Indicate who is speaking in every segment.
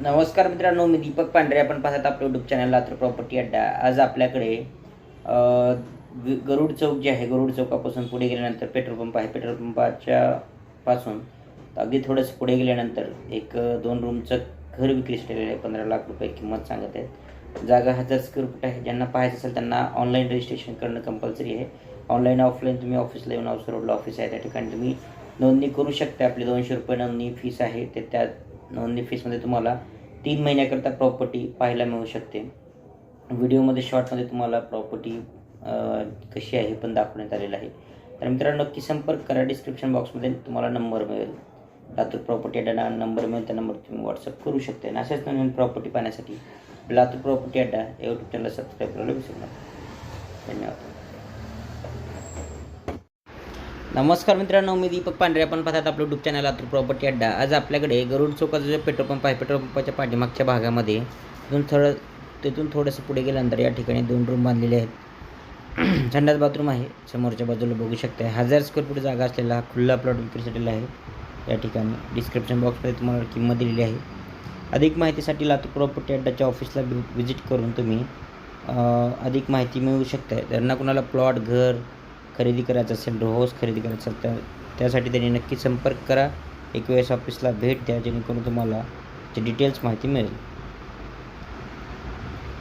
Speaker 1: नमस्कार मित्रांनो मी दीपक पांढरे. आपण पाहतात आपलं युट्यूब चॅनल लातूर प्रॉपर्टी अड्डा. आज आपल्याकडे गरुड चौक जे आहे गरुड चौकापासून पुढे गेल्यानंतर पेट्रोल पंप आहे. पेट्रोल पंपाच्या पासून अगदी थोडंसं पुढे गेल्यानंतर एक दोन रूमचं घर विक्रीस ठेवलेलं आहे. पंधरा लाख रुपये किंमत सांगत आहेत. जागा हजार स्क्वेअर फूट आहे. ज्यांना पाहायचं असेल त्यांना ऑनलाईन रजिस्ट्रेशन करणं कंपल्सरी आहे. ऑनलाईन ऑफलाईन तुम्ही ऑफिसला येऊन हाऊस रोडला ऑफिस आहे. त्या ठिकाणी तुम्ही नोंदणी करू शकता. आपली दोनशे रुपये नोंदणी फीस आहे. ते त्यात नोंदणी फीसमध्ये तुम्हाला तीन महिन्याकरता प्रॉपर्टी पाहायला मिळू शकते. व्हिडिओमध्ये शॉर्टमध्ये तुम्हाला प्रॉपर्टी कशी आहे हे पण दाखवण्यात आलेलं आहे. तर मित्रांनो नक्की संपर्क करा. डिस्क्रिप्शन बॉक्समध्ये तुम्हाला नंबर मिळेल. लातूर प्रॉपर्टी अड्डा नंबर मिळेल. त्या नंबर तुम्ही व्हॉट्सअप करू शकता. आणि अशाच नवीन प्रॉपर्टी पाहण्यासाठी लातूर प्रॉपर्टी अड्डा यूट्यूब चॅनलला सबस्क्राईब करायला विसरू नका. धन्यवाद. नमस्कार मित्रांनो मी दीपक पांढरे. आपण पाहतात आपलं यूट्यूब चॅनल लातूर प्रॉपर्टी अड्डा. आज आपल्याकडे गरुड चौकाचा जो पेट्रोल पंप आहे पेट्रोल पंपाच्या पाठीमागच्या भागामध्ये तिथून थोडं तिथून थोडंसं पुढे गेल्यानंतर या ठिकाणी दोन रूम बांधलेले आहेत. संडास बाथरूम आहे. समोरच्या बाजूला बघू शकता हजार स्क्वेअर फूट जागा असलेला हा खुल्ला प्लॉट विक्रीसाठीला आहे. या ठिकाणी डिस्क्रिप्शन बॉक्समध्ये तुम्हाला किंमत दिलेली आहे. अधिक माहितीसाठी लातूर प्रॉपर्टी अड्डाच्या ऑफिसला व्हिजिट करून तुम्ही अधिक माहिती मिळवू शकता त्यांना कुणाला प्लॉट घर खरेदी करायचं असेल हाऊस खरेदी करायचं असेल तर त्यासाठी त्यांनी नक्की संपर्क करा. एक वेळेस ऑफिसला भेट द्या जेणेकरून तुम्हाला ते डिटेल्स माहिती मिळेल.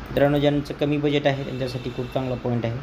Speaker 1: मित्रांनो ज्यांचं कमी बजेट आहे त्यांच्यासाठी खूप चांगला पॉईंट आहे.